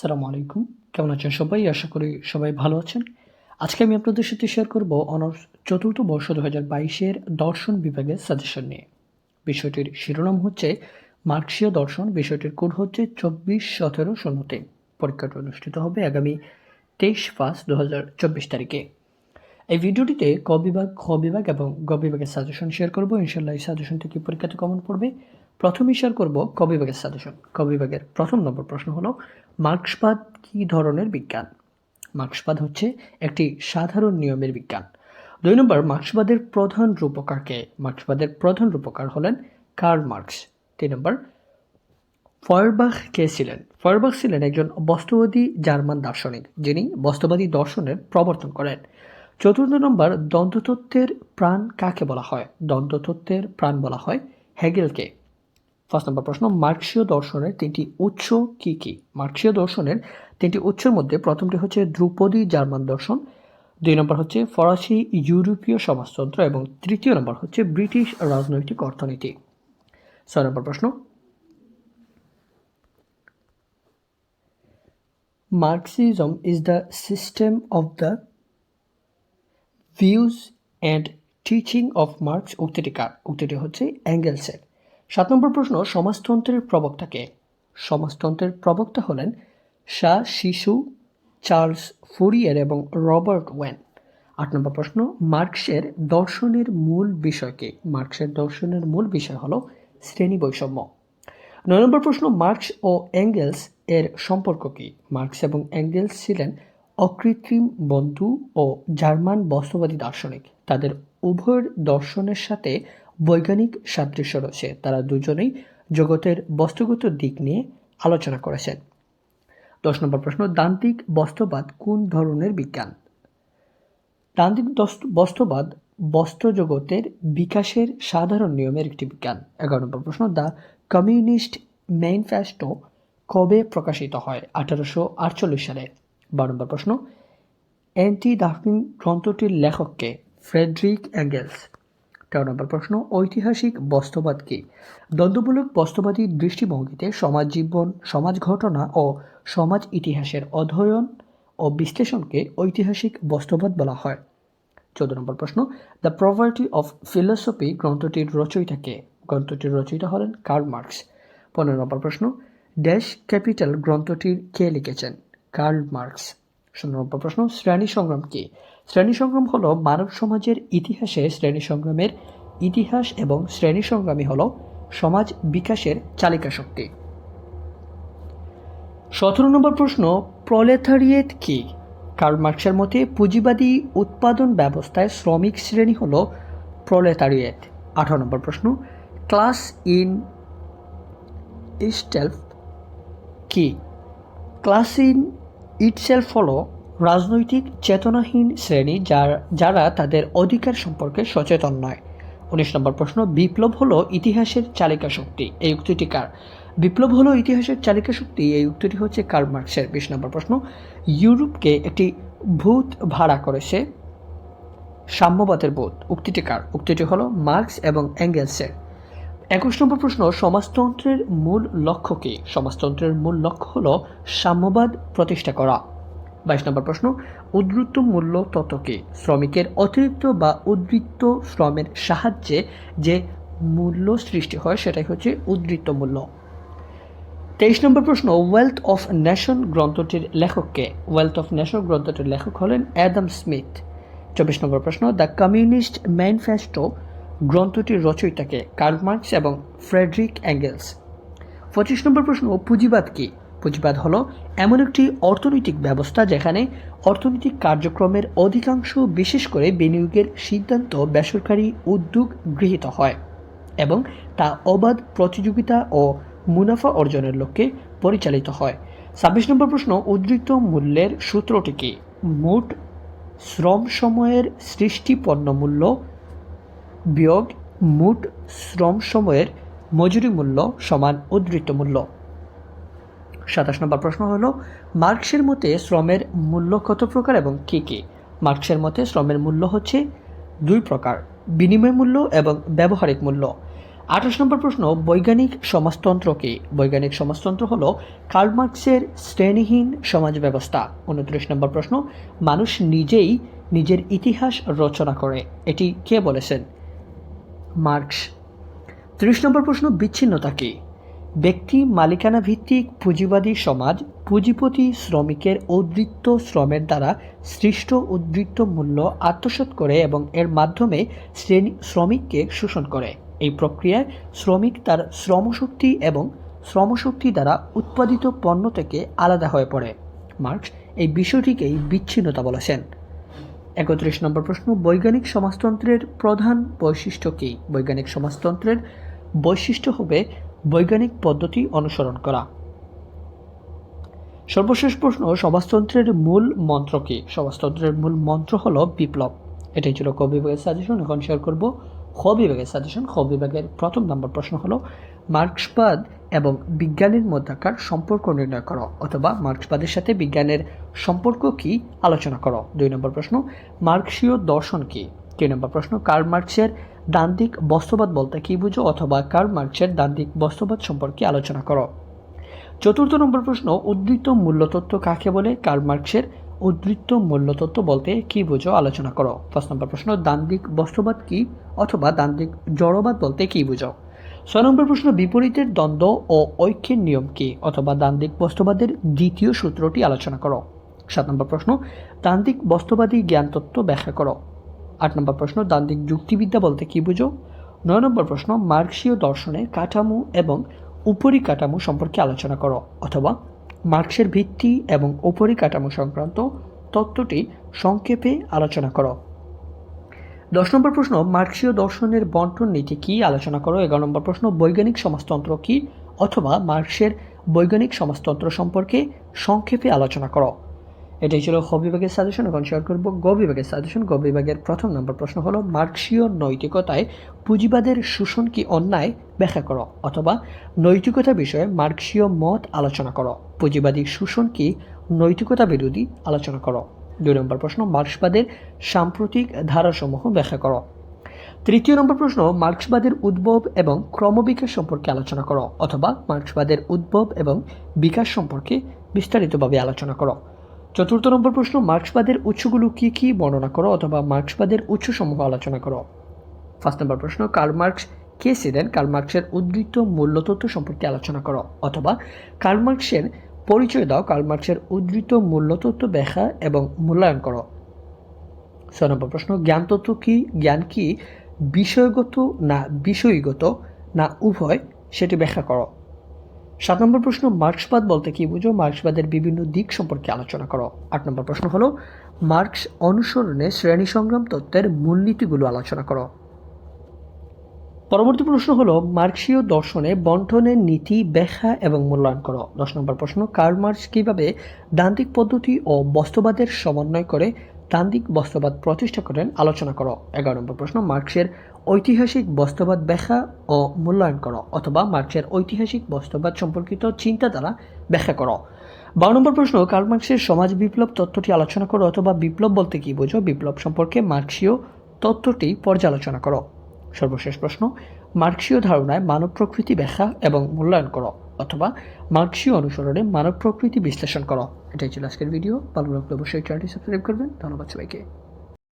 সালামু আলাইকুম। কেমন আছেন সবাই? আশা করি সবাই ভালো আছেন। আজকে আমি আপনাদের সাথে শেয়ার করব অনার্স চতুর্থ বর্ষ দু হাজার বাইশের দর্শন বিভাগের সাজেশন নিয়ে। বিষয়টির শিরোনাম হচ্ছে, মার্কসীয় দর্শন। বিষয়টির কোড হচ্ছে চব্বিশ সতেরো শূন্যতে। পরীক্ষাটি অনুষ্ঠিত হবে আগামী তেইশ পাঁচ দু হাজার চব্বিশ তারিখে। এই ভিডিওটিতে ক বিভাগ, খ বিভাগ এবং গ বিভাগের সাজেশন শেয়ার করব। ইনশাল্লাহ এই সাজেশন থেকে পরীক্ষাতে কমন পড়বে। প্রথমেই শেয়ার করব ক বিভাগের সাজেশন। ক বিভাগের প্রথম নম্বর প্রশ্ন হলো, মার্ক্সবাদ কী ধরনের বিজ্ঞান? মার্ক্সবাদ হচ্ছে একটি সাধারণ নিয়মের বিজ্ঞান। দুই নম্বর, মার্ক্সবাদের প্রধান রূপকারকে, মার্ক্সবাদের প্রধান রূপকার হলেন কার্ল মার্কস। তিন নম্বর, ফয়ারবাখ কে ছিলেন? ফয়ারবাখ ছিলেন একজন বস্তুবাদী জার্মান দার্শনিক, যিনি বস্তুবাদী দর্শনের প্রবর্তন করেন। চতুর্থ নম্বর দ্বন্দ্বতত্ত্বের প্রাণ কাকে বলা হয়? দ্বন্দ্বতত্ত্বের প্রাণ বলা হয় হেগেলকে। ফার্স্ট নম্বর প্রশ্ন, মার্কসীয় দর্শনের তিনটি উৎস কি কি? মার্কসীয় দর্শনের তিনটি উৎসের মধ্যে প্রথমটি হচ্ছে ধ্রুপদী জার্মান দর্শন, দুই নম্বর হচ্ছে ফরাসি ইউরোপীয় সমাজতন্ত্র এবং তৃতীয় নম্বর হচ্ছে ব্রিটিশ রাজনৈতিক অর্থনীতি। ছয় নম্বর প্রশ্ন, Marxism is the system of the views and teaching of Marx, উক্তিটি কার? উক্তিটি হচ্ছে অ্যাঙ্গেলসের। সাত নম্বর প্রশ্ন, সমাজতন্ত্রের প্রবক্তাকে। সমাজতন্ত্রের প্রবক্তা হলেন শাহ শিশু চার্লস ফুরিয়ার এবং রবার্ট ওয়েন। আট নম্বর প্রশ্ন, মার্কসের দর্শনের মূল বিষয় কি মার্কসের দর্শনের মূল বিষয় হলো শ্রেণি বৈষম্য। নয় নম্বর প্রশ্ন, মার্কস ও অ্যাঙ্গেলস এর সম্পর্ক কি? মার্কস এবং অ্যাঙ্গেলস ছিলেন অকৃত্রিম বন্ধু ও জার্মান বস্তুবাদী দার্শনিক। তাদের উভয়ের দর্শনের সাথে বৈজ্ঞানিক সাদৃশ্য রয়েছে। তারা দুজনেই জগতের বস্তুগত দিক নিয়ে আলোচনা করেছেন। দশ নম্বর প্রশ্ন দান্তিক বস্তুবাদ কোন ধরনের বিজ্ঞান? তান্ত্রিক বস্তুবাদ বস্ত্র জগতের বিকাশের সাধারণ নিয়মের একটি বিজ্ঞান। এগারো নম্বর প্রশ্ন, দ্য কমিউনিস্ট ম্যানিফেস্টো কবে প্রকাশিত হয়? আঠারোশো আটচল্লিশ সালে। বারো নম্বর প্রশ্ন অ্যান্টি ডার্কিং গ্রন্থটির লেখককে ফ্রেডরিক অ্যাঙ্গেলস তেরো নম্বর প্রশ্ন, ঐতিহাসিক বস্তুবাদ কি? দ্বন্দ্বমূলক বস্তুবাদী দৃষ্টিভঙ্গিতে সমাজ জীবন, সমাজ ঘটনা ও সমাজ ইতিহাসের অধ্যয়ন ও বিশ্লেষণকে ঐতিহাসিক বস্তুবাদ বলা হয়। চোদ্দ নম্বর প্রশ্ন, দ্য প্রভার্টি অফ ফিলোসফি গ্রন্থটির রচয়িতাকে গ্রন্থটির রচয়িতা হলেন কার্ল মার্কস। পনেরো নম্বর প্রশ্ন, ড্যাশ ক্যাপিটাল গ্রন্থটির কে লিখেছেন? Karl Marx. ষোলো নম্বর প্রশ্ন, শ্রেণি সংগ্রাম কি? শ্রেণি সংগ্রাম হল মানব সমাজের ইতিহাসে শ্রেণি সংগ্রামের ইতিহাস এবং শ্রেণি সংগ্রামী হল সমাজ বিকাশের চালিকা শক্তি। সতেরো নম্বর প্রশ্ন, প্রলেথারিয়েট কি? কার্ল মার্কসের মতে, পুঁজিবাদী উৎপাদন ব্যবস্থায় শ্রমিক শ্রেণি হল প্রলেতারিয়েট আঠারো নম্বর প্রশ্ন, ক্লাস ইন ইস্টেলফ কি? ক্লাস ইন ইটসেলফ হল রাজনৈতিক চেতনাহীন শ্রেণি যার, যারা তাদের অধিকার সম্পর্কে সচেতন নয়। উনিশ নম্বর প্রশ্ন, বিপ্লব হলো ইতিহাসের চালিকা শক্তি। এই উক্তিটি কার? বিপ্লব হলো ইতিহাসের চালিকা শক্তি। এই উক্তিটি হচ্ছে কার্ল মার্কসের। বিশ নম্বর প্রশ্ন, ইউরোপকে একটি ভূত ভাড়া করেছে সাম্যবাদের বোধ। উক্তিটি কার? উক্তিটি হলো মার্কস এবং অ্যাঙ্গেলসের একুশ নম্বর প্রশ্ন, সমাজতন্ত্রের মূল লক্ষ্য কী? সমাজতন্ত্রের মূল লক্ষ্য হল সাম্যবাদ প্রতিষ্ঠা করা। বাইশ নম্বর প্রশ্ন উদ্বৃত্ত মূল্য তত কি? শ্রমিকের অতিরিক্ত বা উদ্বৃত্ত শ্রমের সাহায্যে যে মূল্য সৃষ্টি হয় সেটাই হচ্ছে উদ্বৃত্ত মূল্য। তেইশ নম্বর প্রশ্ন ওয়েলথ অফ ন্যাশন গ্রন্থটির লেখককে ওয়েলথ অফ নেশন গ্রন্থটির লেখক হলেন অ্যাডাম স্মিথ চব্বিশ নম্বর প্রশ্ন দ্য কমিউনিস্ট ম্যানিফেস্টো গ্রন্থটির রচয়িতাকে কার্ল মার্কস এবং ফ্রেডরিক অ্যাঙ্গেলস পঁচিশ নম্বর প্রশ্ন, পুঁজিবাদ কী? পুঁজিবাদ হলো এমন একটি অর্থনৈতিক ব্যবস্থা যেখানে অর্থনৈতিক কার্যক্রমের অধিকাংশ, বিশেষ করে বিনিয়োগের সিদ্ধান্ত বেসরকারি উদ্যোগ গৃহীত হয় এবং তা অবাধ প্রতিযোগিতা ও মুনাফা অর্জনের লক্ষ্যে পরিচালিত হয়। ছাব্বিশ নম্বর প্রশ্ন, উদ্ধৃত মূল্যের সূত্রটি কি? মোট শ্রম সময়ের সৃষ্টি পণ্য মূল্য বিয়োগ মোট শ্রম সময়ের মজুরি মূল্য সমান উদ্ধৃত মূল্য। সাতাশ নম্বর প্রশ্ন হলো, মার্কসের মতে শ্রমের মূল্য কত প্রকার এবং কী কী? মার্কসের মতে শ্রমের মূল্য হচ্ছে দুই প্রকার, বিনিময় মূল্য এবং ব্যবহারিক মূল্য। আঠাশ নম্বর প্রশ্ন, বৈজ্ঞানিক সমাজতন্ত্র কি? বৈজ্ঞানিক সমাজতন্ত্র হলো কার্ল মার্কসের শ্রেণীহীন সমাজ ব্যবস্থা। উনত্রিশ নম্বর প্রশ্ন, মানুষ নিজেই নিজের ইতিহাস রচনা করে, এটি কে বলেছেন? মার্কস। ত্রিশ নম্বর প্রশ্ন, বিচ্ছিন্নতা কি? ব্যক্তি মালিকানা ভিত্তিক পুঁজিবাদী সমাজ পুঁজিপতি শ্রমিকের উদ্বৃত্ত শ্রমের দ্বারা সৃষ্ট উদ্বৃত্ত মূল্য আত্মসাৎ করে এবং এর মাধ্যমে শ্রেণি শ্রমিককে শোষণ করে। এই প্রক্রিয়ায় শ্রমিক তার শ্রমশক্তি এবং শ্রমশক্তি দ্বারা উৎপাদিত পণ্য থেকে আলাদা হয়ে পড়ে। মার্কস এই বিষয়টিকেই বিচ্ছিন্নতা বলেছেন। একত্রিশ নম্বর প্রশ্ন, বৈজ্ঞানিক সমাজতন্ত্রের প্রধান বৈশিষ্ট্য কী? বৈজ্ঞানিক সমাজতন্ত্রের বৈশিষ্ট্য হবে বৈজ্ঞানিক পদ্ধতি অনুসরণ করা। সর্বশেষ প্রশ্ন, সমাজতন্ত্রের মূল মন্ত্র কী? সমাজতন্ত্রের মূল মন্ত্র হলো বিপ্লব। এটাই ছিল ক বিভাগের সাজেশন এখন শেয়ার করব খ বিভাগের সাজেশন খ বিভাগের প্রথম নম্বর প্রশ্ন হলো, মার্ক্সবাদ এবং বিজ্ঞানের মধ্যকার সম্পর্ক নির্ণয় করো? অথবা মার্ক্সবাদের সাথে বিজ্ঞানের সম্পর্ক কি? আলোচনা করো। দুই নম্বর প্রশ্ন, মার্ক্সীয় দর্শন কি? তিন নম্বর প্রশ্ন, কার্ল মার্ক্সের দান্দিক বস্তুবাদ বলতে কি বুঝো অথবা কার্ল মার্ক্সের দান্দিক বস্তুবাদ সম্পর্কে আলোচনা করো। চতুর্থ নম্বর প্রশ্ন, উদ্ধৃত মূল্যতত্ত্ব কাকে বলে? কার্ল মার্ক্সের উদ্ধৃত মূল্যতত্ত্ব বলতে কি বুঝো আলোচনা করো। পাঁচ নম্বর প্রশ্ন দান্দিক বস্তুবাদ কি অথবা দান্দিক জড়বাদ বলতে কি বুঝো? ছয় নম্বর প্রশ্ন, বিপরীতের দ্বন্দ্ব ও ঐক্যের নিয়ম কি অথবা দান্দিক বস্তুবাদের দ্বিতীয় সূত্রটি আলোচনা করো। সাত নম্বর প্রশ্ন দান্দিক বস্তুবাদী জ্ঞানতত্ত্ব ব্যাখ্যা করো। আট নম্বর প্রশ্ন দান্দিক যুক্তিবিদ্যা বলতে কি বুঝো? নয় নম্বর প্রশ্ন, মার্ক্সীয় দর্শনের কাঠামো এবং উপরিকাঠামো সম্পর্কে আলোচনা করো, অথবা মার্ক্সের ভিত্তি এবং উপরিকাঠামো সংক্রান্ত তত্ত্বটি সংক্ষেপে আলোচনা করো। দশ নম্বর প্রশ্ন, মার্ক্সীয় দর্শনের বন্টন নীতি কি? আলোচনা করো। এগারো নম্বর প্রশ্ন, বৈজ্ঞানিক সমাজতন্ত্র কি? অথবা মার্কসের বৈজ্ঞানিক সমাজতন্ত্র সম্পর্কে সংক্ষেপে আলোচনা করো। এটাই ছিল খ বিভাগের সাজেশন এখন শেয়ার করব গ বিভাগের সাজেশন গ বিভাগের প্রথম নম্বর প্রশ্ন হলো, মার্ক্সীয় নৈতিকতায় পুঁজিবাদের শোষণ কি অন্যায়? ব্যাখ্যা করো। অথবা নৈতিকতা বিষয়ে মার্ক্সীয় মত আলোচনা করো। পুঁজিবাদী শোষণ কি নৈতিকতা বিরোধী? আলোচনা করো। দুই নম্বর প্রশ্ন, মার্ক্সবাদের সাম্প্রতিক ধারাসমূহ ব্যাখ্যা করো। তৃতীয় নম্বর প্রশ্ন, মার্ক্সবাদের উদ্ভব এবং ক্রমবিকাশ সম্পর্কে আলোচনা করো। অথবা মার্ক্সবাদের উদ্ভব এবং বিকাশ সম্পর্কে বিস্তারিতভাবে আলোচনা করো। চতুর্থ নম্বর প্রশ্ন, মার্ক্সবাদের উৎসগুলো কি কি বর্ণনা করো অথবা মার্ক্সবাদের উৎসসমূহ আলোচনা করো? ফার্স্ট নম্বর প্রশ্ন, কার্ল মার্কস কে ছিলেন? কার্ল মার্কসের উদ্বৃত্ত মূল্যতত্ত্ব সম্পর্কে আলোচনা করো। অথবা কার্ল মার্কসের পরিচয় দাও, কার্ল মার্কসের উদ্ধৃত মূল্যতত্ত্ব ব্যাখ্যা এবং মূল্যায়ন করো। ছয় নম্বর প্রশ্ন, জ্ঞানতত্ত্ব কি? জ্ঞান কি বিষয়গত না বিষয়গত না উভয়? সেটি ব্যাখ্যা করো। সাত নম্বর প্রশ্ন, মার্ক্সবাদ বলতে কি বুঝো? মার্ক্সবাদের বিভিন্ন দিক সম্পর্কে আলোচনা করো। আট নম্বর প্রশ্ন হলো, মার্ক্স অনুসরণে শ্রেণি সংগ্রাম তত্ত্বের মূলনীতিগুলো আলোচনা করো। পরবর্তী প্রশ্ন হলো, মার্ক্সীয় দর্শনে বন্টনের নীতি, ব্যাখ্যা এবং মূল্যায়ন করো। দশ নম্বর প্রশ্ন, কার্ল মার্ক্স কীভাবে দান্তিক পদ্ধতি ও বস্তুবাদের সমন্বয় করে দান্তিক বস্তুবাদ প্রতিষ্ঠা করেন, আলোচনা করো। এগারো নম্বর প্রশ্ন, মার্ক্সের ঐতিহাসিক বস্তুবাদ ব্যাখ্যা ও মূল্যায়ন করো অথবা মার্ক্সের ঐতিহাসিক বস্তুবাদ সম্পর্কিত চিন্তাধারা ব্যাখ্যা করো। বারো নম্বর প্রশ্ন, কার্ল মার্ক্সের সমাজ বিপ্লব তত্ত্বটি আলোচনা করো অথবা বিপ্লব বলতে কি বোঝো? বিপ্লব সম্পর্কে মার্ক্সীয় তত্ত্বটি পর্যালোচনা করো। সর্বশেষ প্রশ্ন, মার্ক্সীয় ধারণায় মানব প্রকৃতি ব্যাখ্যা এবং মূল্যায়ন করো। অথবা মার্কসীয় অনুসরণে মানব প্রকৃতি বিশ্লেষণ করো। এটাই ছিল আজকের ভিডিও ভালো লাগলে অবশ্যই চ্যানেলটি সাবস্ক্রাইব করবেন। ধন্যবাদ সবাইকে।